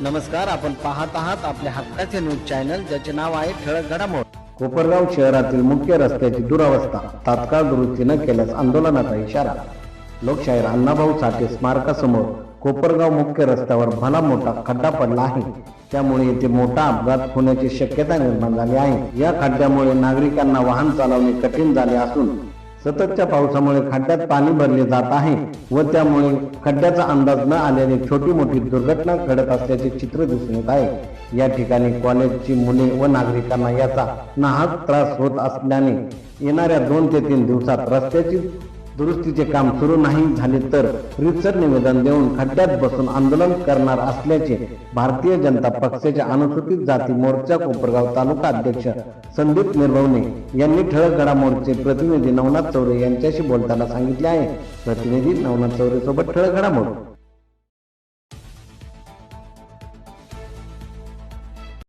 नमस्कार आपण पाहत आहात आपल्या हक्काचे न्यूज चॅनल ज्याचे नाव आहे ठळक घडामोड. कोपरगाव शहरातील मुख्य रस्त्याची दुरावस्था तात्काळ दुरुस्ती न केल्यास आंदोलनाचा इशारा. लोकशाहीर अण्णाभाऊ साठे स्मारकासमोर कोपरगाव मुख्य रस्त्यावर भला मोठा खड्डा पडला आहे. त्यामुळे येथे मोठा अपघात होण्याची शक्यता निर्माण झाली आहे. या खड्ड्यामुळे नागरिकांना वाहन चालवणे कठीण झाले असून सततच्या पावसामुळे खड्ड्यात पाणी भरले जात आहे व त्यामुळे खड्ड्याचा अंदाज न आल्याने छोटी मोठी दुर्घटना घडत असल्याचे चित्र दिसून येत आहे. या ठिकाणी कॉलेजची मुले व नागरिकांना याचा नाहक त्रास होत असल्याने येणाऱ्या दोन ते तीन दिवसात रस्त्याची दुरुस्तीचे काम सुरू नाही झाले तर रितसर निवेदन देऊन खड्ड्यात बसून आंदोलन करणार असल्याचे भारतीय जनता पक्षाच्या अनुसूचित जाती मोर्चा कोपरगाव तालुका अध्यक्ष संदीप निर्भवने यांनी ठळक घडामोडचे प्रतिनिधी नवनाथ चौरे यांच्याशी बोलताना सांगितले आहे. प्रतिनिधी नवनाथ चौरे सोबत ठळक घडामोड